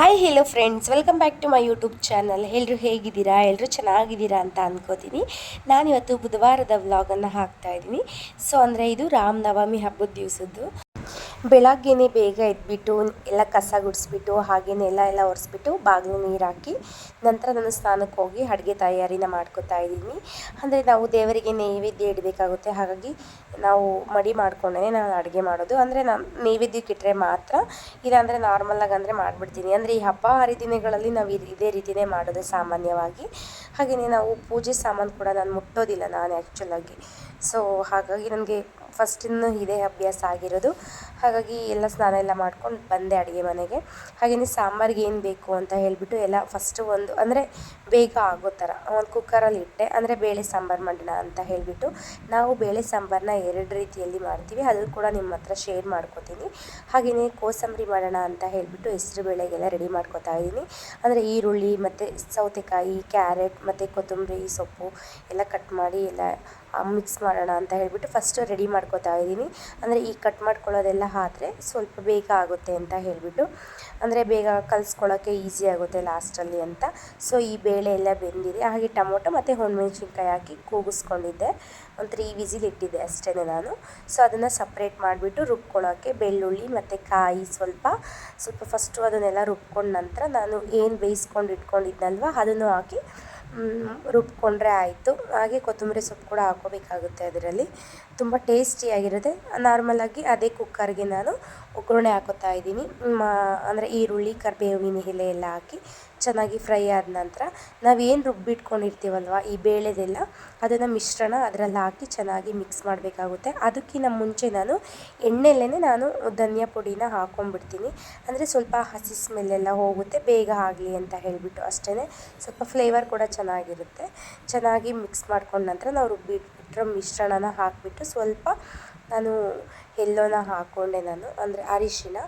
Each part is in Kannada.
Hi hello friends welcome back to my YouTube channel ಎಲ್ಲರೂ ಹೇಗಿದ್ದೀರಾ? ಎಲ್ಲರೂ ಚೆನ್ನಾಗಿದ್ದೀರಾ ಅಂತ ಅಂದ್ಕೋತೀನಿ ನಾನಿವತ್ತು ಬುಧವಾರದ ವ್ಲಾಗನ್ನು ಹಾಕ್ತಾ ಇದ್ದೀನಿ. ಸೊ ಅಂದರೆ ಇದು ರಾಮನವಮಿ ಹಬ್ಬದ ದಿವಸದ್ದು. ಬೆಳಗ್ಗೆನೇ ಬೇಗ ಎದ್ಬಿಟ್ಟು, ಎಲ್ಲ ಕಸ ಗುಡಿಸ್ಬಿಟ್ಟು ಹಾಗೇನೆ ಎಲ್ಲ ಎಲ್ಲ ಒರೆಸ್ಬಿಟ್ಟು ಬಾಗಿಲು ನೀರು ಹಾಕಿ, ನಂತರ ನಾನು ಸ್ನಾನಕ್ಕೆ ಹೋಗಿ ಅಡುಗೆ ತಯಾರಿನ ಮಾಡ್ಕೋತಾ ಇದ್ದೀನಿ. ಅಂದರೆ ನಾವು ದೇವರಿಗೆ ನೈವೇದ್ಯ ಇಡಬೇಕಾಗುತ್ತೆ. ಹಾಗಾಗಿ ನಾವು ಮಡಿ ಮಾಡ್ಕೊಂಡೇ ನಾನು ಅಡುಗೆ ಮಾಡೋದು. ಅಂದರೆ ನಾನು ನೈವೇದ್ಯಕ್ಕೆ ಇಟ್ಟರೆ ಮಾತ್ರ, ಇಲ್ಲಾಂದರೆ ನಾರ್ಮಲಾಗಿ ಅಂದರೆ ಮಾಡಿಬಿಡ್ತೀನಿ. ಅಂದರೆ ಈ ಹಬ್ಬ ಹರಿದಿನಗಳಲ್ಲಿ ನಾವು ಇದ್- ಇದೇ ರೀತಿಯೇ ಮಾಡೋದು ಸಾಮಾನ್ಯವಾಗಿ. ಹಾಗೆಯೇ ನಾವು ಪೂಜೆ ಸಾಮಾನು ಕೂಡ ನಾನು ಮುಟ್ಟೋದಿಲ್ಲ ನಾನು ಆ್ಯಕ್ಚುಲಾಗಿ ಸೊ ಹಾಗಾಗಿ ನನಗೆ ಫಸ್ಟಿಂದ ಇದೇ ಅಭ್ಯಾಸ ಆಗಿರೋದು. ಹಾಗಾಗಿ ಎಲ್ಲ ಸ್ನಾನ ಎಲ್ಲ ಮಾಡ್ಕೊಂಡು ಬಂದೆ ಅಡುಗೆ ಮನೆಗೆ. ಹಾಗೆಯೇ ಸಾಂಬಾರಿಗೆ ಏನು ಬೇಕು ಅಂತ ಹೇಳಿಬಿಟ್ಟು ಎಲ್ಲ ಫಸ್ಟು ಒಂದು, ಅಂದರೆ ಬೇಗ ಆಗೋ ಥರ, ಒಂದು ಕುಕ್ಕರಲ್ಲಿ ಇಟ್ಟೆ. ಅಂದರೆ ಬೇಳೆ ಸಾಂಬಾರು ಮಾಡೋಣ ಅಂತ ಹೇಳಿಬಿಟ್ಟು ನಾವು ಬೇಳೆ ಸಾಂಬಾರನ್ನ ಎರಡು ರೀತಿಯಲ್ಲಿ ಮಾಡ್ತೀವಿ. ಅದು ಕೂಡ ನಿಮ್ಮ ಹತ್ರ ಶೇರ್ ಮಾಡ್ಕೋತೀನಿ. ಹಾಗೆಯೇ ಕೋಸಂಬರಿ ಮಾಡೋಣ ಅಂತ ಹೇಳಿಬಿಟ್ಟು ಹೆಸರು ಬೇಳೆಗೆಲ್ಲ ರೆಡಿ ಮಾಡ್ಕೋತಾ ಇದ್ದೀನಿ. ಅಂದರೆ ಈರುಳ್ಳಿ ಮತ್ತು ಸೌತೆಕಾಯಿ, ಕ್ಯಾರೆಟ್ ಮತ್ತು ಕೊತ್ತಂಬರಿ, ಸೊಪ್ಪು ಎಲ್ಲ ಕಟ್ ಮಾಡಿ ಎಲ್ಲ ಮಿಕ್ಸ್ ಮಾಡೋಣ ಅಂತ ಹೇಳಿಬಿಟ್ಟು ಫಸ್ಟು ರೆಡಿ ಮಾಡ್ಕೋತಾ ಇದ್ದೀನಿ. ಅಂದರೆ ಈ ಕಟ್ ಮಾಡ್ಕೊಳ್ಳೋದೆಲ್ಲ ಆದರೆ ಸ್ವಲ್ಪ ಬೇಗ ಆಗುತ್ತೆ ಅಂತ ಹೇಳಿಬಿಟ್ಟು, ಅಂದರೆ ಬೇಗ ಕಲಿಸ್ಕೊಳ್ಳೋಕ್ಕೆ ಈಸಿ ಆಗುತ್ತೆ ಲಾಸ್ಟಲ್ಲಿ ಅಂತ. ಸೊ ಈ ಬೇಳೆ ಎಲ್ಲ ಬೆಂದಿದೆ. ಹಾಗೆ ಟೊಮೊಟೊ ಮತ್ತು ಹೊಣಮೆಣ್ಸಿನ್ಕಾಯಿ ಹಾಕಿ ಕೂಗಿಸ್ಕೊಂಡಿದ್ದೆ. ಒಂದು ತ್ರೀ ವಿಸಿಲ್ ಇಟ್ಟಿದ್ದೆ ಅಷ್ಟೇ ನಾನು. ಸೊ ಅದನ್ನು ಸಪ್ರೇಟ್ ಮಾಡಿಬಿಟ್ಟು ರುಬ್ಕೊಳ್ಳೋಕ್ಕೆ ಬೆಳ್ಳುಳ್ಳಿ ಮತ್ತು ಕಾಯಿ ಸ್ವಲ್ಪ ಸ್ವಲ್ಪ ಫಸ್ಟು ಅದನ್ನೆಲ್ಲ ರುಬ್ಕೊಂಡ ನಂತರ ನಾನು ಏನು ಬೇಯಿಸ್ಕೊಂಡು ಇಟ್ಕೊಂಡಿದ್ನಲ್ವ ಅದನ್ನು ಹಾಕಿ ರುಬ್ಕೊಂಡ್ರೆ ಆಯಿತು. ಹಾಗೆ ಕೊತ್ತಂಬರಿ ಸೊಪ್ಪು ಕೂಡ ಹಾಕೋಬೇಕಾಗುತ್ತೆ ಅದರಲ್ಲಿ. ತುಂಬ ಟೇಸ್ಟಿಯಾಗಿರುತ್ತೆ ನಾರ್ಮಲಾಗಿ ಅದೇ ಕುಕ್ಕರ್ಗೆ ನಾನು ಒಗ್ಗರಣೆ ಹಾಕೋತಾ ಇದ್ದೀನಿ. ಅಂದರೆ ಈರುಳ್ಳಿ, ಕರಿಬೇವಿನ ಎಲೆ ಎಲ್ಲ ಹಾಕಿ ಚೆನ್ನಾಗಿ ಫ್ರೈ ಆದ ನಂತರ ನಾವೇನು ರುಬ್ಬಿಟ್ಕೊಂಡಿರ್ತೀವಲ್ವ ಈ ಬೇಳೆದೆಲ್ಲ, ಅದನ್ನು ಮಿಶ್ರಣ ಅದರಲ್ಲಿ ಹಾಕಿ ಚೆನ್ನಾಗಿ ಮಿಕ್ಸ್ ಮಾಡಬೇಕಾಗುತ್ತೆ. ಅದಕ್ಕಿಂತ ಮುಂಚೆ ನಾನು ಎಣ್ಣೆಲೇ ನಾನು ಧನಿಯಾ ಪುಡಿನ ಹಾಕ್ಕೊಂಡ್ಬಿಡ್ತೀನಿ ಅಂದರೆ ಸ್ವಲ್ಪ ಹಸಿ ಸ್ಮೆಲ್ಲೆಲ್ಲ ಹೋಗುತ್ತೆ, ಬೇಗ ಆಗಲಿ ಅಂತ ಹೇಳಿಬಿಟ್ಟು ಅಷ್ಟೇ ಸ್ವಲ್ಪ ಫ್ಲೇವರ್ ಕೂಡ ಚೆನ್ನಾಗಿರುತ್ತೆ. ಚೆನ್ನಾಗಿ ಮಿಕ್ಸ್ ಮಾಡ್ಕೊಂಡ ನಂತರ ನಾವು ರುಬ್ಬಿಟ್ಟಿರೋ ಮಿಶ್ರಣನ ಹಾಕಿಬಿಟ್ಟು ಸ್ವಲ್ಪ ನಾನು ಎಲ್ಲೋನ ಹಾಕ್ಕೊಂಡೆ ನಾನು, ಅಂದರೆ ಅರಿಶಿನ.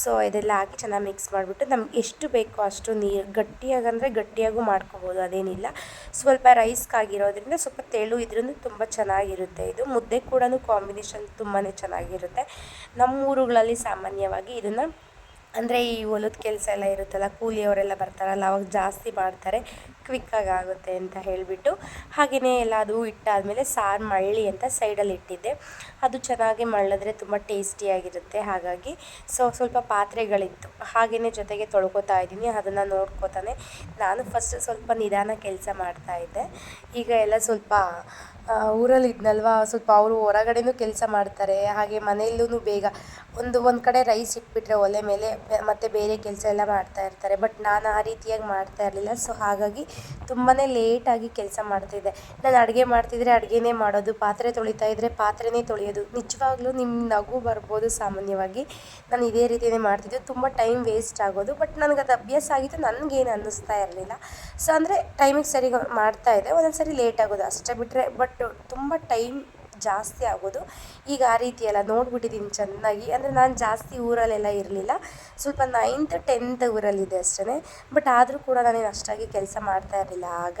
ಸೊ ಇದೆಲ್ಲ ಹಾಕಿ ಚೆನ್ನಾಗಿ ಮಿಕ್ಸ್ ಮಾಡಿಬಿಟ್ಟು ನಮ್ಗೆ ಎಷ್ಟು ಬೇಕೋ ಅಷ್ಟು ನೀರು, ಗಟ್ಟಿಯಾಗಿ ಅಂದರೆ ಗಟ್ಟಿಯಾಗೂ ಮಾಡ್ಕೋಬೋದು, ಅದೇನಿಲ್ಲ. ಸ್ವಲ್ಪ ರೈಸ್ಗಾಗಿರೋದ್ರಿಂದ ಸ್ವಲ್ಪ ತೆಳು ಇದ್ರೂ ತುಂಬ ಚೆನ್ನಾಗಿರುತ್ತೆ ಇದು. ಮುದ್ದೆ ಕೂಡ ಕಾಂಬಿನೇಷನ್ ತುಂಬಾ ಚೆನ್ನಾಗಿರುತ್ತೆ. ನಮ್ಮ ಊರುಗಳಲ್ಲಿ ಸಾಮಾನ್ಯವಾಗಿ ಇದನ್ನು ಅಂದರೆ ಈ ಹೊಲದ ಕೆಲಸ ಎಲ್ಲ ಇರುತ್ತಲ್ಲ ಕೂಲಿಯವರೆಲ್ಲ ಬರ್ತಾರಲ್ಲ, ಅವಾಗ ಜಾಸ್ತಿ ಮಾಡ್ತಾರೆ ಕ್ವಿಕ್ಕಾಗಿ ಆಗುತ್ತೆ ಅಂತ ಹೇಳಿಬಿಟ್ಟು. ಹಾಗೆಯೇ ಎಲ್ಲ ಅದು ಇಟ್ಟಾದಮೇಲೆ ಸಾರು ಮಳ್ಳಿ ಅಂತ ಸೈಡಲ್ಲಿ ಇಟ್ಟಿದ್ದೆ. ಅದು ಚೆನ್ನಾಗಿ ಮಳ್ಳಿದ್ರೆ ತುಂಬ ಟೇಸ್ಟಿಯಾಗಿರುತ್ತೆ ಹಾಗಾಗಿ ಸೊ ಸ್ವಲ್ಪ ಪಾತ್ರೆಗಳಿತ್ತು. ಹಾಗೆಯೇ ಜೊತೆಗೆ ತೊಳ್ಕೊತಾ ಇದ್ದೀನಿ, ಅದನ್ನು ನೋಡ್ಕೊತಾನೆ. ನಾನು ಫಸ್ಟ್ ಸ್ವಲ್ಪ ನಿಧಾನ ಕೆಲಸ ಮಾಡ್ತಾಯಿದ್ದೆ ಈಗ ಎಲ್ಲ ಸ್ವಲ್ಪ ಊರಲ್ಲಿ ಇದ್ನಲ್ವ? ಸ್ವಲ್ಪ ಅವರು ಹೊರಗಡೆನೂ ಕೆಲಸ ಮಾಡ್ತಾರೆ. ಹಾಗೆ ಮನೆಯಲ್ಲೂ ಬೇಗ ಒಂದು ಒಂದು ಕಡೆ ರೈಸ್ ಇಟ್ಬಿಟ್ರೆ ಒಲೆ ಮೇಲೆ ಮತ್ತು ಬೇರೆ ಕೆಲಸ ಎಲ್ಲ ಮಾಡ್ತಾ ಇರ್ತಾರೆ. ಬಟ್ ನಾನು ಆ ರೀತಿಯಾಗಿ ಮಾಡ್ತಾ ಇರಲಿಲ್ಲ. ಸೊ ಹಾಗಾಗಿ ತುಂಬಾ ಲೇಟಾಗಿ ಕೆಲಸ ಮಾಡ್ತಿದ್ದೆ ನಾನು ಅಡುಗೆ ಮಾಡ್ತಿದ್ರೆ ಅಡುಗೆನೇ ಮಾಡೋದು. ಪಾತ್ರೆ ತೊಳಿತಾ ಇದ್ದರೆ ಪಾತ್ರೆನೇ ತೊಳೆಯೋದು. ನಿಜವಾಗ್ಲೂ ನಿಮ್ಮ ನಗು ಬರ್ಬೋದು ಸಾಮಾನ್ಯವಾಗಿ. ನಾನು ಇದೇ ರೀತಿಯೇ ಮಾಡ್ತಿದ್ದೆ. ತುಂಬ ಟೈಮ್ ವೇಸ್ಟ್ ಆಗೋದು. ಬಟ್ ನನಗೆ ಅದು ಅಭ್ಯಾಸ ಆಗಿತ್ತು. ನನಗೇನು ಅನ್ನಿಸ್ತಾ ಇರಲಿಲ್ಲ. ಸೊ ಅಂದರೆ ಟೈಮಿಗೆ ಸರಿ ಮಾಡ್ತಾ ಇದ್ದೆ. ಒಂದೊಂದು ಸರಿ ಲೇಟ್ ಆಗೋದು. ಅಷ್ಟೇ ಬಿಟ್ಟರೆ ಬಟ್ ತುಂಬ ಟೈಮ್ ಜಾಸ್ತಿ ಆಗೋದು. ಈಗ ಆ ರೀತಿ ಎಲ್ಲ ನೋಡ್ಬಿಟ್ಟಿದ್ದೀನಿ ಚೆನ್ನಾಗಿ. ಅಂದರೆ ನಾನು ಜಾಸ್ತಿ ಊರಲ್ಲೆಲ್ಲ ಇರಲಿಲ್ಲ. ಸ್ವಲ್ಪ ನೈನ್ತ್ ಟೆಂತ್ ಊರಲ್ಲಿದೆ ಅಷ್ಟೇ ಬಟ್ ಆದರೂ ಕೂಡ ನಾನೇನು ಅಷ್ಟಾಗಿ ಕೆಲಸ ಮಾಡ್ತಾ ಇರಲಿಲ್ಲ. ಆಗ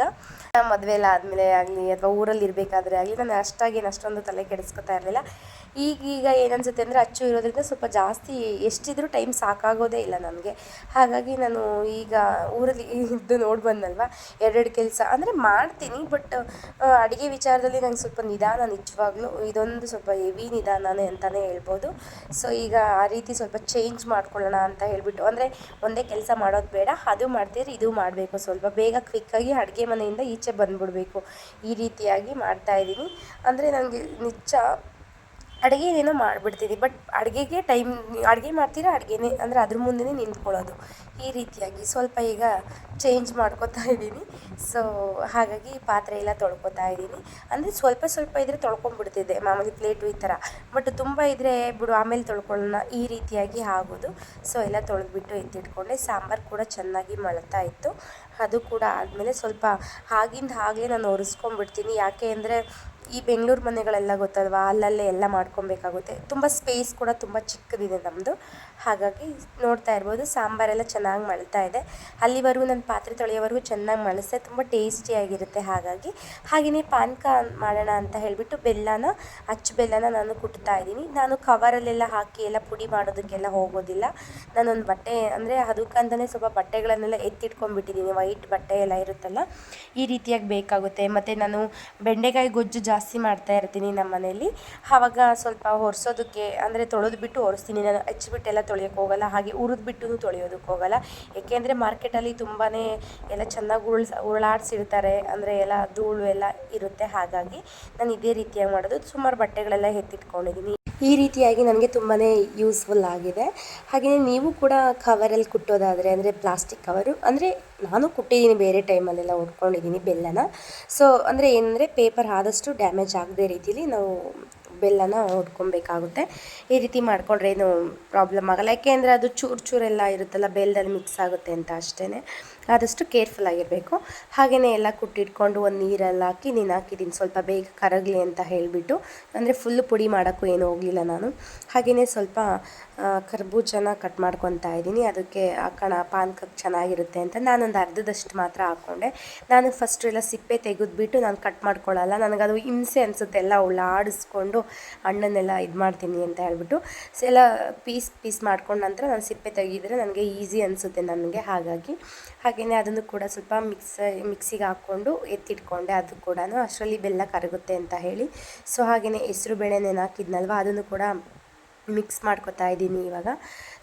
ಮದುವೆ ಎಲ್ಲ ಆದಮೇಲೆ ಆಗಲಿ, ಅಥವಾ ಊರಲ್ಲಿ ಇರಬೇಕಾದ್ರೆ ಆಗಲಿ, ನಾನು ಅಷ್ಟಾಗಿ ಅಷ್ಟೊಂದು ತಲೆ ಕೆಡಿಸ್ಕೊತಾ ಇರಲಿಲ್ಲ. ಈಗೀಗ ಏನನ್ಸುತ್ತೆ ಅಂದರೆ ಅಚ್ಚು ಇರೋದ್ರಿಂದ ಸ್ವಲ್ಪ ಜಾಸ್ತಿ ಎಷ್ಟಿದ್ರೂ ಟೈಮ್ ಸಾಕಾಗೋದೇ ಇಲ್ಲ ನನಗೆ ಹಾಗಾಗಿ ನಾನು ಈಗ ಊರಲ್ಲಿ ಇದ್ದು ನೋಡಿ ಬಂದಲ್ವ, ಎರಡೆರಡು ಕೆಲಸ. ಅಂದರೆ ಮಾಡ್ತೀನಿ ಬಟ್ ಅಡುಗೆ ವಿಚಾರದಲ್ಲಿ ನಂಗೆ ಸ್ವಲ್ಪ ನಿಧಾನ ನಿಜವಾಗ್ಲೂ ಇದೊಂದು ಸ್ವಲ್ಪ ಹೆವಿ ನಿಧಾನನೇ ಅಂತಲೇ ಹೇಳ್ಬೋದು. ಸೊ ಈಗ ಆ ರೀತಿ ಸ್ವಲ್ಪ ಚೇಂಜ್ ಮಾಡ್ಕೊಳ್ಳೋಣ ಅಂತ ಹೇಳಿಬಿಟ್ಟು, ಅಂದರೆ ಒಂದೇ ಕೆಲಸ ಮಾಡೋದು ಬೇಡ, ಅದು ಮಾಡ್ತೀರಿ ಇದು ಮಾಡಬೇಕು. ಸ್ವಲ್ಪ ಬೇಗ ಕ್ವಿಕ್ಕಾಗಿ ಅಡುಗೆ ಮನೆಯಿಂದ ಈಚೆ ಬಂದುಬಿಡ್ಬೇಕು. ಈ ರೀತಿಯಾಗಿ ಮಾಡ್ತಾಯಿದ್ದೀನಿ ಅಂದರೆ ನನಗೆ ನಿಜ ಅಡುಗೆ ಏನೇನೋ ಮಾಡಿಬಿಡ್ತೀವಿ. ಬಟ್ ಅಡುಗೆಗೆ ಟೈಮ್ ಅಡುಗೆ ಮಾಡ್ತೀರಾ? ಅಡುಗೆನೇ, ಅಂದರೆ ಅದ್ರ ಮುಂದೆ ನಿಂತ್ಕೊಳ್ಳೋದು. ಈ ರೀತಿಯಾಗಿ ಸ್ವಲ್ಪ ಈಗ ಚೇಂಜ್ ಮಾಡ್ಕೋತಾ ಇದ್ದೀನಿ. ಸೊ ಹಾಗಾಗಿ ಪಾತ್ರೆ ಎಲ್ಲ ತೊಳ್ಕೊತಾ ಇದ್ದೀನಿ. ಅಂದರೆ ಸ್ವಲ್ಪ ಸ್ವಲ್ಪ ಇದ್ದರೆ ತೊಳ್ಕೊಂಬಿಡ್ತಿದ್ದೆ ಮಾಮೂಲಿ ಪ್ಲೇಟು ಈ ಥರ ಬಟ್ ತುಂಬ ಇದ್ದರೆ ಬಿಡು, ಆಮೇಲೆ ತೊಳ್ಕೊಳ್ಳೋಣ, ಈ ರೀತಿಯಾಗಿ ಆಗೋದು. ಸೊ ಎಲ್ಲ ತೊಳೆದ್ಬಿಟ್ಟು ಎತ್ತಿಟ್ಕೊಂಡೆ. ಸಾಂಬಾರು ಕೂಡ ಚೆನ್ನಾಗಿ ಮಳತಾ ಇತ್ತು. ಅದು ಕೂಡ ಆದಮೇಲೆ ಸ್ವಲ್ಪ ಆಗಿಂದ ಹಾಗೆ ನಾನು ಒರೆಸ್ಕೊಂಡ್ಬಿಡ್ತೀನಿ. ಯಾಕೆ ಅಂದರೆ ಈ ಬೆಂಗಳೂರು ಮನೆಗಳೆಲ್ಲ ಗೊತ್ತಲ್ವಾ? ಅಲ್ಲಲ್ಲೇ ಎಲ್ಲ ಮಾಡ್ಕೊಬೇಕಾಗುತ್ತೆ. ತುಂಬ ಸ್ಪೇಸ್ ಕೂಡ ತುಂಬ ಚಿಕ್ಕದಿದೆ ನಮ್ಮದು ಹಾಗಾಗಿ ನೋಡ್ತಾ ಇರ್ಬೋದು, ಸಾಂಬಾರೆಲ್ಲ ಚೆನ್ನಾಗಿ ಮಳ್ತಾ ಇದೆ. ಅಲ್ಲಿವರೆಗೂ ನಾನು ಪಾತ್ರೆ ತೊಳೆಯೋವರೆಗೂ ಚೆನ್ನಾಗಿ ಮಳಿಸಿದೆ, ತುಂಬ ಟೇಸ್ಟಿಯಾಗಿರುತ್ತೆ ಹಾಗಾಗಿ. ಹಾಗೆಯೇ ಪಾನಕ ಮಾಡೋಣ ಅಂತ ಹೇಳಿಬಿಟ್ಟು ಬೆಲ್ಲನ, ಅಚ್ಚು ಬೆಲ್ಲನ ನಾನು ಕುಟ್ತಾ ಇದ್ದೀನಿ. ನಾನು ಕವರಲ್ಲೆಲ್ಲ ಹಾಕಿ ಎಲ್ಲ ಪುಡಿ ಮಾಡೋದಕ್ಕೆಲ್ಲ ಹೋಗೋದಿಲ್ಲ. ನಾನೊಂದು ಬಟ್ಟೆ ಅಂದರೆ ಅದಕ್ಕಂತಲೇ ಸ್ವಲ್ಪ ಬಟ್ಟೆಗಳನ್ನೆಲ್ಲ ಎತ್ತಿಟ್ಕೊಂಡ್ಬಿಟ್ಟಿದ್ದೀನಿ. ವೈಟ್ ಬಟ್ಟೆ ಎಲ್ಲ ಇರುತ್ತಲ್ಲ, ಈ ರೀತಿಯಾಗಿ ಬೇಕಾಗುತ್ತೆ. ಮತ್ತು ನಾನು ಬೆಂಡೆಕಾಯಿ ಗೊಜ್ಜು ಜಾಸ್ತಿ ಮಾಡ್ತಾ ಇರ್ತೀನಿ ನಮ್ಮ ಮನೆಯಲ್ಲಿ ಆವಾಗ ಸ್ವಲ್ಪ ಒರೆಸೋದಕ್ಕೆ, ಅಂದರೆ ತೊಳೆದು ಬಿಟ್ಟು ಒರೆಸ್ತೀನಿ. ನಾನು ಹಚ್ಬಿಟ್ಟೆಲ್ಲ ತೊಳೆಯೋಕ್ಕೆ ಹೋಗಲ್ಲ, ಹಾಗೆ ಹುರಿದ್ಬಿಟ್ಟು ತೊಳೆಯೋದಕ್ಕೆ ಹೋಗಲ್ಲ. ಏಕೆಂದರೆ ಮಾರ್ಕೆಟಲ್ಲಿ ತುಂಬಾ ಎಲ್ಲ ಚೆನ್ನಾಗಿ ಉರುಳ್ಸ್ ಉರುಳಾಡ್ಸಿರ್ತಾರೆ ಅಂದರೆ ಎಲ್ಲ ಧೂಳು ಎಲ್ಲ ಇರುತ್ತೆ. ಹಾಗಾಗಿ ನಾನು ಇದೇ ರೀತಿಯಾಗಿ ಮಾಡೋದು. ಸುಮಾರು ಬಟ್ಟೆಗಳೆಲ್ಲ ಎತ್ತಿಟ್ಕೊಂಡಿದ್ದೀನಿ ಈ ರೀತಿಯಾಗಿ ನನಗೆ ತುಂಬಾ ಯೂಸ್ಫುಲ್ ಆಗಿದೆ. ಹಾಗೆಯೇ ನೀವು ಕೂಡ ಕವರಲ್ಲಿ ಕುಟ್ಟೋದಾದರೆ ಅಂದರೆ ಪ್ಲಾಸ್ಟಿಕ್ ಕವರು ಅಂದರೆ ನಾನು ಕುಟ್ಟಿದ್ದೀನಿ ಬೇರೆ ಟೈಮಲ್ಲೆಲ್ಲ ಉಟ್ಕೊಂಡಿದ್ದೀನಿ ಬೆಲ್ಲನ. ಸೊ ಅಂದರೆ ಏನಂದರೆ ಪೇಪರ್ ಆದಷ್ಟು ಡ್ಯಾಮೇಜ್ ಆಗದೆ ರೀತಿಲಿ ನಾವು ಬೆಲ್ಲನ ಹೊಡ್ಕೊಬೇಕಾಗುತ್ತೆ ಈ ರೀತಿ ಮಾಡಿಕೊಂಡ್ರೆ ಏನು ಪ್ರಾಬ್ಲಮ್ ಆಗಲ್ಲ. ಯಾಕೆಂದರೆ ಅದು ಚೂರು ಚೂರೆಲ್ಲ ಇರುತ್ತಲ್ಲ ಬೆಲ್ಲದಲ್ಲಿ ಮಿಕ್ಸ್ ಆಗುತ್ತೆ ಅಂತ ಅಷ್ಟೇ ಆದಷ್ಟು ಕೇರ್ಫುಲ್ ಆಗಿರಬೇಕು. ಹಾಗೆಯೇ ಎಲ್ಲ ಕುಟ್ಟಿಟ್ಕೊಂಡು ಒಂದು ನೀರೆಲ್ಲ ಹಾಕಿ, ನೀನು ಹಾಕಿದ್ದೀನಿ ಸ್ವಲ್ಪ ಬೇಗ ಕರಗಲಿ ಅಂತ ಹೇಳಿಬಿಟ್ಟು, ಅಂದರೆ ಫುಲ್ ಪುಡಿ ಮಾಡೋಕ್ಕೂ ಏನೂ ಹೋಗಲಿಲ್ಲ ನಾನು. ಹಾಗೆಯೇ ಸ್ವಲ್ಪ ಕರ್ಬೂಜನ ಕಟ್ ಮಾಡ್ಕೊತಾ ಇದ್ದೀನಿ. ಅದಕ್ಕೆ ಹಾಕೋಣ ಪಾನ್ಕಕ್ಕೆ ಚೆನ್ನಾಗಿರುತ್ತೆ ಅಂತ ನಾನೊಂದು ಅರ್ಧದಷ್ಟು ಮಾತ್ರ ಹಾಕ್ಕೊಂಡೆ ನಾನು ಫಸ್ಟು ಎಲ್ಲ ಸಿಪ್ಪೆ ತೆಗೆದ್ಬಿಟ್ಟು ನಾನು ಕಟ್ ಮಾಡ್ಕೊಳ್ಳಲ್ಲ. ನನಗದು ಹಿಂಸೆ ಅನಿಸುತ್ತೆ. ಎಲ್ಲ ಉಳ್ಳಾಡಿಸ್ಕೊಂಡು ಹಣ್ಣನ್ನೆಲ್ಲ ಇದು ಮಾಡ್ತೀನಿ ಅಂತ ಹೇಳ್ಬಿಟ್ಟು ಸೊ ಎಲ್ಲ ಪೀಸ್ ಪೀಸ್ ಮಾಡ್ಕೊಂಡ ನಂತರ ನಾನು ಸಿಪ್ಪೆ ತೆಗೆದ್ರೆ ನನಗೆ ಈಸಿ ಅನಿಸುತ್ತೆ ನನಗೆ ಹಾಗಾಗಿ. ಹಾಗೆಯೇ ಅದನ್ನು ಕೂಡ ಸ್ವಲ್ಪ ಮಿಕ್ಸ್, ಮಿಕ್ಸಿಗೆ ಹಾಕ್ಕೊಂಡು ಎತ್ತಿಟ್ಕೊಂಡೆ. ಅದು ಕೂಡ ಅಷ್ಟರಲ್ಲಿ ಬೆಲ್ಲ ಕರಗುತ್ತೆ ಅಂತ ಹೇಳಿ. ಸೊ ಹಾಗೆಯೇ ಹೆಸರು ಬೇಳೆ ನೆನೆ ಅದನ್ನು ಕೂಡ ಮಿಕ್ಸ್ ಮಾಡ್ಕೊತಾ ಇದ್ದೀನಿ ಇವಾಗ.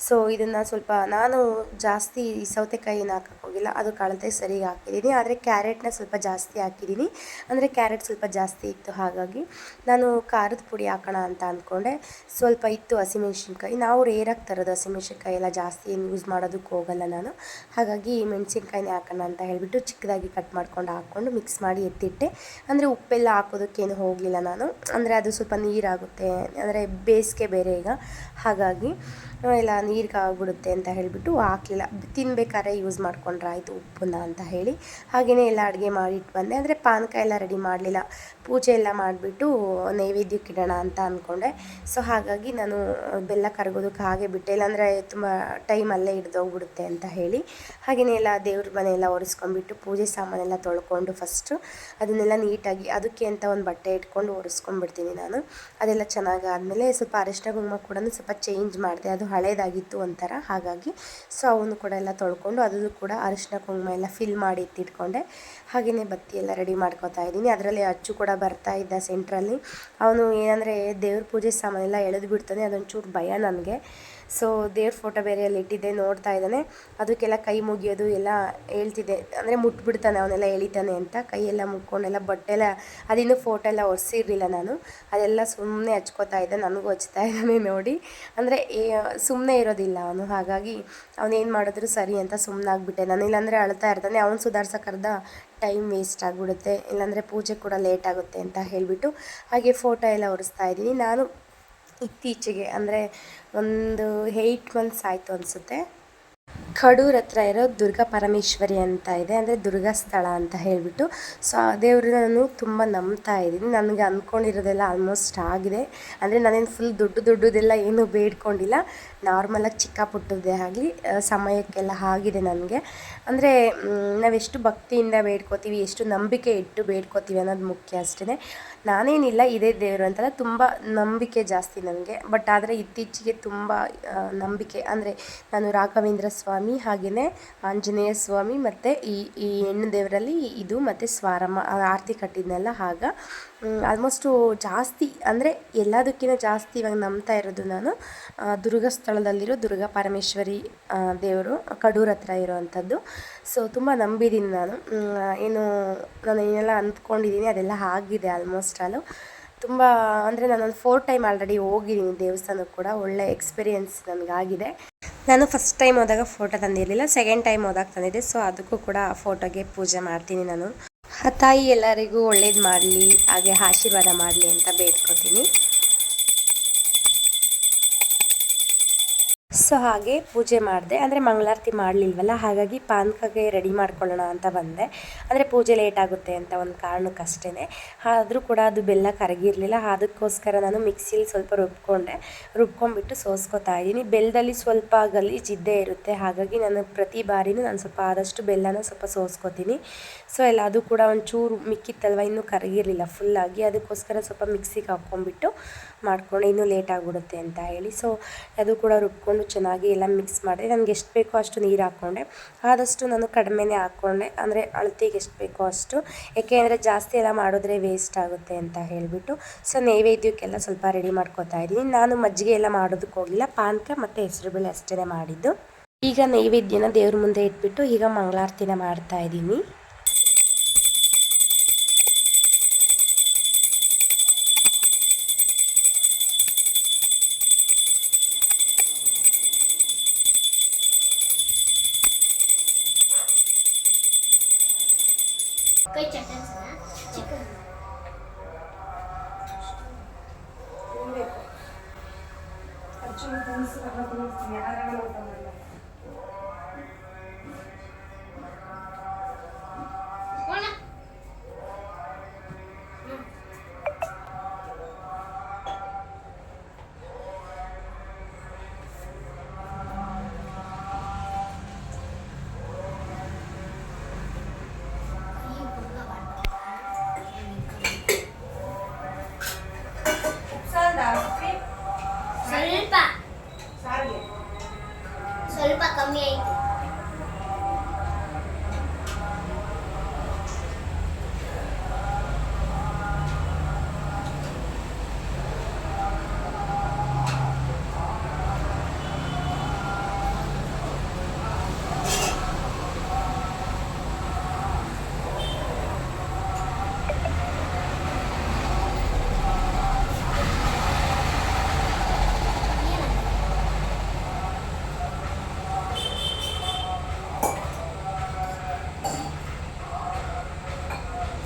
ಸೊ ಇದನ್ನು ಸ್ವಲ್ಪ ನಾನು ಜಾಸ್ತಿ ಸೌತೆಕಾಯಿನ ಹೋಗಿಲ್ಲ ಅದು ಕಳತೆ ಸರಿಗೆ ಹಾಕಿದ್ದೀನಿ. ಆದರೆ ಕ್ಯಾರೆಟ್ನ ಸ್ವಲ್ಪ ಜಾಸ್ತಿ ಹಾಕಿದ್ದೀನಿ. ಅಂದರೆ ಕ್ಯಾರೆಟ್ ಸ್ವಲ್ಪ ಜಾಸ್ತಿ ಇತ್ತು ಹಾಗಾಗಿ ನಾನು ಖಾರದ ಪುಡಿ ಹಾಕೋಣ ಅಂತ ಅಂದ್ಕೊಂಡೆ. ಸ್ವಲ್ಪ ಇತ್ತು ಹಸಿಮೆಣ್ಸಿನ್ಕಾಯಿ. ನಾವು ರೇರಾಗಿ ತರೋದು ಹಸಿಮೆಣ್ಸಿನ್ಕಾಯಿ ಎಲ್ಲ ಜಾಸ್ತಿ ಏನು ಯೂಸ್ ಮಾಡೋದಕ್ಕೆ ಹೋಗಲ್ಲ ನಾನು. ಹಾಗಾಗಿ ಮೆಣಸಿನ್ಕಾಯಿನೇ ಹಾಕೋಣ ಅಂತ ಹೇಳಿಬಿಟ್ಟು ಚಿಕ್ಕದಾಗಿ ಕಟ್ ಮಾಡ್ಕೊಂಡು ಹಾಕ್ಕೊಂಡು ಮಿಕ್ಸ್ ಮಾಡಿ ಎತ್ತಿಟ್ಟೆ. ಅಂದರೆ ಉಪ್ಪೆಲ್ಲ ಹಾಕೋದಕ್ಕೇನು ಹೋಗಲಿಲ್ಲ ನಾನು. ಅಂದರೆ ಅದು ಸ್ವಲ್ಪ ನೀರಾಗುತ್ತೆ. ಅಂದರೆ ಬೇಸಿಗೆ ಬೇರೆ ಈಗ. ಹಾಗಾಗಿ ಎಲ್ಲ ನೀರಿಗೆ ಆಗ್ಬಿಡುತ್ತೆ ಅಂತ ಹೇಳಿಬಿಟ್ಟು ಹಾಕಲಿಲ್ಲ. ತಿನ್ಬೇಕಾದ್ರೆ ಯೂಸ್ ಮಾಡ್ಕೊಂಡ್ರೆ ಆಯಿತು ಉಪ್ಪನ್ನ ಅಂತ ಹೇಳಿ. ಹಾಗೆಯೇ ಎಲ್ಲ ಅಡುಗೆ ಮಾಡಿಟ್ಟು ಬಂದೆ. ಅಂದರೆ ಪಾನಕ ಎಲ್ಲ ರೆಡಿ ಮಾಡಲಿಲ್ಲ. ಪೂಜೆ ಎಲ್ಲ ಮಾಡಿಬಿಟ್ಟು ನೈವೇದ್ಯಕ್ಕೆ ಇಡೋಣ ಅಂತ ಅಂದ್ಕೊಂಡೆ ಸೊ ಹಾಗಾಗಿ ನಾನು ಬೆಲ್ಲ ಕರಗೋದಕ್ಕೆ ಹಾಗೆ ಬಿಟ್ಟೆ. ಇಲ್ಲಾಂದರೆ ತುಂಬ ಟೈಮ್ ಅಲ್ಲೇ ಹಿಡ್ದೋಗ್ಬಿಡುತ್ತೆ ಅಂತ ಹೇಳಿ. ಹಾಗೆಯೇ ಎಲ್ಲ ದೇವ್ರ ಮನೆಯೆಲ್ಲ ಒರೆಸ್ಕೊಂಡ್ಬಿಟ್ಟು ಪೂಜೆ ಸಾಮಾನೆಲ್ಲ ತೊಳ್ಕೊಂಡು ಫಸ್ಟು ಅದನ್ನೆಲ್ಲ ನೀಟಾಗಿ ಅದಕ್ಕೆ ಅಂತ ಒಂದು ಬಟ್ಟೆ ಇಟ್ಕೊಂಡು ಒರೆಸ್ಕೊಂಡ್ಬಿಡ್ತೀನಿ ನಾನು. ಅದೆಲ್ಲ ಚೆನ್ನಾಗಿ ಆದಮೇಲೆ ಸ್ವಲ್ಪ ಅರಿಶಿನ ಕುಂಕುಮ ಕೂಡ ಸ್ವಲ್ಪ ಚೇಂಜ್ ಮಾಡಿದೆ. ಅದು ಹಳೇದಾಗಿತ್ತು ಒಂಥರ. ಹಾಗಾಗಿ ಸೊ ಅವನು ಕೂಡ ಎಲ್ಲ ತೊಳ್ಕೊಂಡು ಅದನ್ನು ಕೂಡ ಅರಿಶಿನ, ಕುಂಕುಮ ಎಲ್ಲ ಫಿಲ್ ಮಾಡಿ ಇಟ್ಟಿಟ್ಕೊಂಡೆ. ಹಾಗೆಯೇ ಬತ್ತಿ ಎಲ್ಲ ರೆಡಿ ಮಾಡ್ಕೋತಾ ಇದ್ದೀನಿ. ಅದರಲ್ಲಿ ಅಚ್ಚು ಕೂಡ ಬರ್ತಾ ಇದ್ದ ಸೆಂಟ್ರಲ್ಲಿ ಅವನು ಏನಂದರೆ ದೇವ್ರ ಪೂಜೆ ಸಾಮಾನೆಲ್ಲ ಎಳೆದು ಬಿಡ್ತಾನೆ ಅದೊಂಚೂರು ಭಯ ನನಗೆ ಸೊ ದೇವ್ರ ಫೋಟೋ ಬೇರೆ ಅಲ್ಲಿ ಇಟ್ಟಿದ್ದೆ, ನೋಡ್ತಾ ಇದ್ದಾನೆ. ಅದಕ್ಕೆಲ್ಲ ಕೈ ಮುಗಿಯೋದು ಎಲ್ಲ ಹೇಳ್ತಿದ್ದೆ. ಅಂದರೆ ಮುಟ್ಬಿಡ್ತಾನೆ, ಅವನೆಲ್ಲ ಎಳಿತಾನೆ ಅಂತ. ಕೈಯೆಲ್ಲ ಮುಕ್ಕೊಂಡೆಲ್ಲ, ಬಟ್ಟೆಲ್ಲ, ಅದಿನ್ನೂ ಫೋಟೋ ಎಲ್ಲ ಒರೆಸಿರಲಿಲ್ಲ ನಾನು. ಅದೆಲ್ಲ ಸುಮ್ಮನೆ ಹಚ್ಕೋತಾ ಇದ್ದೆ, ನನಗೂ ಹಚ್ತಾ ಇದ್ದಾನೆ ನೋಡಿ. ಅಂದರೆ ಸುಮ್ಮನೆ ಇರೋದಿಲ್ಲ ಅವನು. ಹಾಗಾಗಿ ಅವನೇನು ಮಾಡಿದ್ರು ಸರಿ ಅಂತ ಸುಮ್ಮನಾಗ್ಬಿಟ್ಟೆ ನಾನು ಇಲ್ಲಾಂದರೆ ಅಳ್ತಾ ಇರ್ತಾನೆ. ಅವ್ನು ಸುಧಾರ್ಸೋಕರ್ಧ ಟೈಮ್ ವೇಸ್ಟ್ ಆಗಿಬಿಡುತ್ತೆ. ಇಲ್ಲಾಂದರೆ ಪೂಜೆ ಕೂಡ ಲೇಟ್ ಆಗುತ್ತೆ ಅಂತ ಹೇಳಿಬಿಟ್ಟು, ಹಾಗೆ ಫೋಟೋ ಎಲ್ಲ ಒರೆಸ್ತಾ ಇದ್ದೀನಿ. ನಾನು ಇತ್ತೀಚೆಗೆ ಅಂದರೆ ಒಂದು ಏಯ್ಟ್ ಮಂತ್ಸ್ ಆಯಿತು ಅನಿಸುತ್ತೆ. ಕಡೂರ್ ಹತ್ರ ಇರೋ ದುರ್ಗಾ ಪರಮೇಶ್ವರಿ ಅಂತ ಇದೆ, ಅಂದರೆ ದುರ್ಗಾ ಸ್ಥಳ ಅಂತ ಹೇಳಿಬಿಟ್ಟು. ಸೊ ಆ ದೇವ್ರನ್ನ ನಾನು ತುಂಬ ನಂಬ್ತಾ ಇದ್ದೀನಿ. ನನಗೆ ಅಂದ್ಕೊಂಡಿರೋದೆಲ್ಲ ಆಲ್ಮೋಸ್ಟ್ ಆಗಿದೆ. ಅಂದರೆ ನಾನೇನು ಫುಲ್ ದೊಡ್ಡ ದೊಡ್ಡದೆಲ್ಲ ಏನೂ ಬೇಡ್ಕೊಂಡಿಲ್ಲ. ನಾರ್ಮಲಾಗಿ ಚಿಕ್ಕ ಪುಟ್ಟದ್ದೇ ಆಗಲಿ ಸಮಯಕ್ಕೆಲ್ಲ ಆಗಿದೆ ನನಗೆ. ಅಂದರೆ ನಾವೆಷ್ಟು ಭಕ್ತಿಯಿಂದ ಬೇಡ್ಕೋತೀವಿ, ಎಷ್ಟು ನಂಬಿಕೆ ಇಟ್ಟು ಬೇಡ್ಕೋತೀವಿ ಅನ್ನೋದು ಮುಖ್ಯ ಅಷ್ಟೇ ನಾನೇನಿಲ್ಲ, ಇದೇ ದೇವರು ಅಂತಲ್ಲ, ತುಂಬ ನಂಬಿಕೆ ಜಾಸ್ತಿ ನನಗೆ. ಬಟ್ ಆದರೆ ಇತ್ತೀಚೆಗೆ ತುಂಬ ನಂಬಿಕೆ, ಅಂದರೆ ನಾನು ರಾಘವೇಂದ್ರ ಸ್ವಾಮಿ ಹಾಗೆಯೇ ಆಂಜನೇಯ ಸ್ವಾಮಿ ಮತ್ತು ಈ ಈ ಹೆಣ್ಣು ದೇವರಲ್ಲಿ ಇದು ಮತ್ತು ಸ್ವಾರಮ್ಮ ಆರತಿ ಕಟ್ಟಿದ್ನಲ್ಲ ಆಗ ಆಲ್ಮೋಸ್ಟು ಜಾಸ್ತಿ ಅಂದರೆ ಎಲ್ಲದಕ್ಕಿಂತ ಜಾಸ್ತಿ ಇವಾಗ ನಂಬ್ತಾ ಇರೋದು ನಾನು ದುರ್ಗ ಸ್ಥಳದಲ್ಲಿರೋ ದುರ್ಗಾ ಪರಮೇಶ್ವರಿ ದೇವರು, ಕಡೂರ ಹತ್ರ ಇರೋವಂಥದ್ದು. ಸೊ ತುಂಬ ನಂಬಿದ್ದೀನಿ ನಾನು. ಏನು ನಾನು ಏನೆಲ್ಲ ಅಂದ್ಕೊಂಡಿದ್ದೀನಿ ಅದೆಲ್ಲ ಆಗಿದೆ ಆಲ್ಮೋಸ್ಟ್ ಆಲು ತುಂಬ ಅಂದರೆ ನಾನೊಂದು ಫೋರ್ ಟೈಮ್ ಆಲ್ರೆಡಿ ಹೋಗಿದ್ದೀನಿ ದೇವಸ್ಥಾನಕ್ಕೆ ಕೂಡ, ಒಳ್ಳೆ ಎಕ್ಸ್ಪೀರಿಯೆನ್ಸ್ ನನಗಾಗಿದೆ. ನಾನು ಫಸ್ಟ್ ಟೈಮ್ ಹೋದಾಗ ಫೋಟೋ ತಂದಿರಲಿಲ್ಲ ಸೆಕೆಂಡ್ ಟೈಮ್ ಹೋದಾಗ ತಂದಿದ್ದೆ. ಸೊ ಅದಕ್ಕೂ ಕೂಡ ಆ ಫೋಟೋಗೆ ಪೂಜೆ ಮಾಡ್ತೀನಿ ನಾನು. ಆ ತಾಯಿ ಎಲ್ಲರಿಗೂ ಒಳ್ಳೇದು ಮಾಡಲಿ, ಹಾಗೆ ಆಶೀರ್ವಾದ ಮಾಡಲಿ ಅಂತ ಬೇಡ್ಕೊತೀನಿ. ಸೊ ಹಾಗೆ ಪೂಜೆ ಮಾಡಿದೆ. ಅಂದರೆ ಮಂಗಳಾರತಿ ಮಾಡಲಿಲ್ವಲ್ಲ, ಹಾಗಾಗಿ ಪಾನಕಗೆ ರೆಡಿ ಮಾಡ್ಕೊಳ್ಳೋಣ ಅಂತ ಬಂದೆ. ಅಂದರೆ ಪೂಜೆ ಲೇಟ್ ಆಗುತ್ತೆ ಅಂತ ಒಂದು ಕಾರಣಕ್ಕಷ್ಟೇ ಆದರೂ ಕೂಡ ಅದು ಬೆಲ್ಲ ಕರಗಿರಲಿಲ್ಲ. ಅದಕ್ಕೋಸ್ಕರ ನಾನು ಮಿಕ್ಸಿಲಿ ಸ್ವಲ್ಪ ರುಬ್ಕೊಂಡೆ. ರುಬ್ಕೊಂಡ್ಬಿಟ್ಟು ಸೋಸ್ಕೊತಾ ಇದ್ದೀನಿ. ಬೆಲ್ಲದಲ್ಲಿ ಸ್ವಲ್ಪ ಗಲೀಜಿದ್ದೇ ಇರುತ್ತೆ. ಹಾಗಾಗಿ ನಾನು ಪ್ರತಿ ಬಾರಿನೂ ನಾನು ಸ್ವಲ್ಪ ಆದಷ್ಟು ಬೆಲ್ಲನ ಸ್ವಲ್ಪ ಸೋಸ್ಕೊತೀನಿ. ಸೊ ಎಲ್ಲ ಅದು ಕೂಡ ಒಂಚೂರು ಮಿಕ್ಕಿತ್ತಲ್ವ, ಇನ್ನೂ ಕರಗಿರಲಿಲ್ಲ ಫುಲ್ಲಾಗಿ ಅದಕ್ಕೋಸ್ಕರ ಸ್ವಲ್ಪ ಮಿಕ್ಸಿಗೆ ಹಾಕ್ಕೊಂಡ್ಬಿಟ್ಟು ಮಾಡ್ಕೊಂಡು. ಇನ್ನೂ ಲೇಟ್ ಆಗಿಬಿಡುತ್ತೆ ಅಂತ ಹೇಳಿ. ಸೊ ಅದು ಕೂಡ ರುಬ್ಕೊಂಡು ಚೆನ್ನಾಗಿ ಎಲ್ಲ ಮಿಕ್ಸ್ ಮಾಡಿದೆ ನನಗೆ ಎಷ್ಟು ಬೇಕೋ ಅಷ್ಟು ನೀರು ಹಾಕ್ಕೊಂಡೆ ಆದಷ್ಟು ನಾನು ಕಡಿಮೆನೇ ಹಾಕ್ಕೊಂಡೆ ಅಂದರೆ ಅಳತೆಗೆ ಎಷ್ಟು ಬೇಕೋ ಅಷ್ಟು. ಏಕೆಂದರೆ ಜಾಸ್ತಿ ಎಲ್ಲ ಮಾಡಿದ್ರೆ ವೇಸ್ಟ್ ಆಗುತ್ತೆ ಅಂತ ಹೇಳಿಬಿಟ್ಟು. ಸೊ ನೈವೇದ್ಯಕ್ಕೆಲ್ಲ ಸ್ವಲ್ಪ ರೆಡಿ ಮಾಡ್ಕೋತಾ ಇದ್ದೀನಿ. ನಾನು ಮಜ್ಜಿಗೆ ಎಲ್ಲ ಮಾಡೋದಕ್ಕೆ ಹೋಗಿಲ್ಲ. ಪಾನಕ ಮತ್ತು ಹೆಸರುಬೇಳೆ ಅಷ್ಟೇ ಮಾಡಿದ್ದು. ಈಗ ನೈವೇದ್ಯನ ದೇವ್ರ ಮುಂದೆ ಇಟ್ಬಿಟ್ಟು ಈಗ ಮಂಗಳಾರತಿನ ಮಾಡ್ತಾ ಇದ್ದೀನಿ. ಕೈ ಚಟನ್ಸನ ಚಿಕನ್ ಅರ್ಜುನ್ ತಿನಿಸು ಯಾರು ಊಟ ಸ್ವಲ್ಪ. ಸ್ವಲ್ಪ ಕಮ್ಮಿ ಆಯ್ತು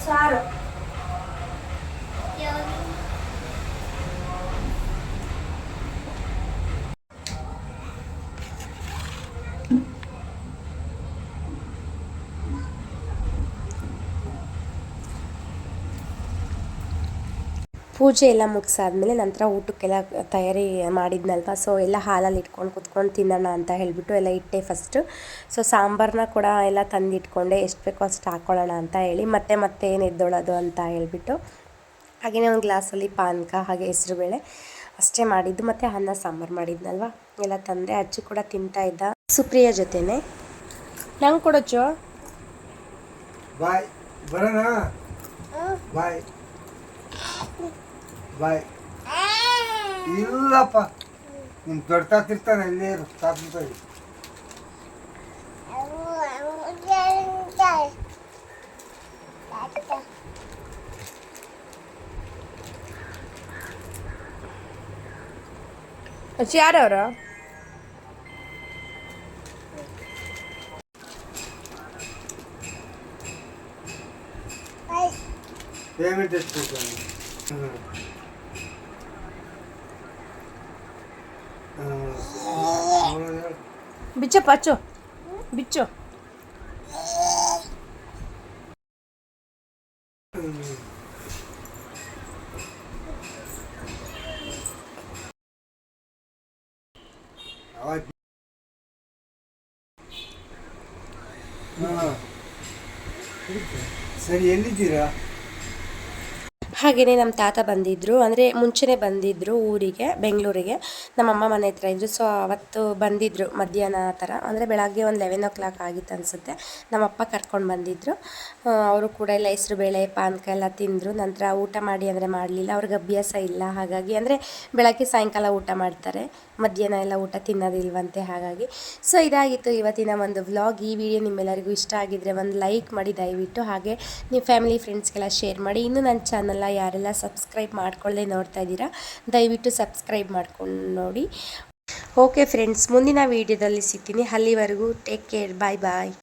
ಸಾರು ಯಾವುದು ಪೂಜೆ ಎಲ್ಲ ಮುಗಿಸಾದ್ಮೇಲೆ ನಂತರ ಊಟಕ್ಕೆಲ್ಲ ತಯಾರಿ ಮಾಡಿದ್ನಲ್ವ. ಸೊ ಎಲ್ಲ ಹಾಲಲ್ಲಿ ಇಟ್ಕೊಂಡು ಕುತ್ಕೊಂಡು ತಿನ್ನೋಣ ಅಂತ ಹೇಳಿಬಿಟ್ಟು ಎಲ್ಲ ಇಟ್ಟೆ ಫಸ್ಟು ಸೊ ಸಾಂಬಾರನ್ನ ಕೂಡ ಎಲ್ಲ ತಂದಿಟ್ಕೊಂಡೆ. ಎಷ್ಟು ಬೇಕೋ ಅಷ್ಟು ಹಾಕ್ಕೊಳ್ಳೋಣ ಅಂತ ಹೇಳಿ ಮತ್ತೆ ಮತ್ತೆ ಏನು ಎದ್ದೊಳೋದು ಅಂತ ಹೇಳಿಬಿಟ್ಟು ಹಾಗೆಯೇ ಒಂದು ಗ್ಲಾಸಲ್ಲಿ ಪಾನಕ ಹಾಗೆ ಹೆಸರುಬೇಳೆ ಅಷ್ಟೇ ಮಾಡಿದ್ದು. ಮತ್ತು ಅನ್ನ ಸಾಂಬಾರು ಮಾಡಿದ್ನಲ್ವ? ಎಲ್ಲ ತಂದೆ ಅಜ್ಜಿ ಕೂಡ ತಿಂತಾ ಇದ್ದ ಸುಪ್ರಿಯ ಜೊತೆನೆ. ನಂಗೆ ಕೊಡೋಚು ಬಾಯ್ ಬರೋಣ? ಬಾಯ್ ಬಾಯ್ ಇಲ್ಲಪ್ಪ ನಿಮ್ ದೊಡ್ಡ ತಾತಿರ್ತಾನೆ ಇಲ್ಲೇ ಇರು ತಾತ ಅಜ್ಜಿ ಯಾರವರು ಪೇಮೆಂಟ್ ಎಷ್ಟು ಕೊಡ್ತಾನೆ ಹ್ಞೂ ಬಿಚ್ಚ ಪಚ್ಚು ಬಿಚ್ಚು ಸರಿ ಎಲ್ಲಿದ್ದೀರಾ ಹಾಗೆಯೇ ನಮ್ಮ ತಾತ ಬಂದಿದ್ದರು ಅಂದರೆ ಮುಂಚೆನೇ ಬಂದಿದ್ದರು ಊರಿಗೆ, ಬೆಂಗಳೂರಿಗೆ. ನಮ್ಮಮ್ಮ ಮನೆ ಹತ್ರ ಇದ್ದರು ಸೊ ಅವತ್ತು ಬಂದಿದ್ದರು ಮಧ್ಯಾಹ್ನ ಆ ಥರ ಅಂದರೆ ಬೆಳಗ್ಗೆ ಒಂದು ಲೆವೆನ್ ಓ ಕ್ಲಾಕ್ ಆಗಿತ್ತು ಅನಿಸುತ್ತೆ. ನಮ್ಮಪ್ಪ ಕರ್ಕೊಂಡು ಬಂದಿದ್ದರು ಅವರು ಕೂಡ ಎಲ್ಲ ಹೆಸರು ಬೇಳೆ ಪಾನಕ ಎಲ್ಲ ತಿಂದರು. ನಂತರ ಊಟ ಮಾಡಿ ಅಂದರೆ ಮಾಡಲಿಲ್ಲ. ಅವ್ರಿಗೆ ಅಭ್ಯಾಸ ಇಲ್ಲ. ಹಾಗಾಗಿ ಅಂದರೆ ಬೆಳಗ್ಗೆ ಸಾಯಂಕಾಲ ಊಟ ಮಾಡ್ತಾರೆ. ಮಧ್ಯಾಹ್ನ ಎಲ್ಲ ಊಟ ತಿನ್ನೋದಿಲ್ವಂತೆ, ಹಾಗಾಗಿ. ಸೊ ಇದಾಗಿತ್ತು ಇವತ್ತಿನ ಒಂದು ವ್ಲಾಗ್ ಈ ವಿಡಿಯೋ ನಿಮ್ಮೆಲ್ಲರಿಗೂ ಇಷ್ಟ ಆಗಿದ್ದರೆ ಒಂದು ಲೈಕ್ ಮಾಡಿ ದಯವಿಟ್ಟು. ಹಾಗೆ ನಿಮ್ಮ ಫ್ಯಾಮಿಲಿ ಫ್ರೆಂಡ್ಸ್ಗೆಲ್ಲ ಶೇರ್ ಮಾಡಿ. ಇನ್ನೂ ನನ್ನ ಚಾನಲ್ನ ಯಾರೆಲ್ಲ ಸಬ್ಸ್ಕ್ರೈಬ್ ಮಾಡ್ಕೊಳ್ಳದೆ ನೋಡ್ತಾ ಇದ್ದೀರಾ, ದಯವಿಟ್ಟು ಸಬ್ಸ್ಕ್ರೈಬ್ ಮಾಡ್ಕೊಂಡು ನೋಡಿ. ಓಕೆ ಫ್ರೆಂಡ್ಸ್, ಮುಂದಿನ ವೀಡಿಯೋದಲ್ಲಿ ಸಿಗ್ತೀನಿ. ಅಲ್ಲಿವರೆಗೂ ಟೇಕ್ ಕೇರ್, ಬಾಯ್ ಬಾಯ್.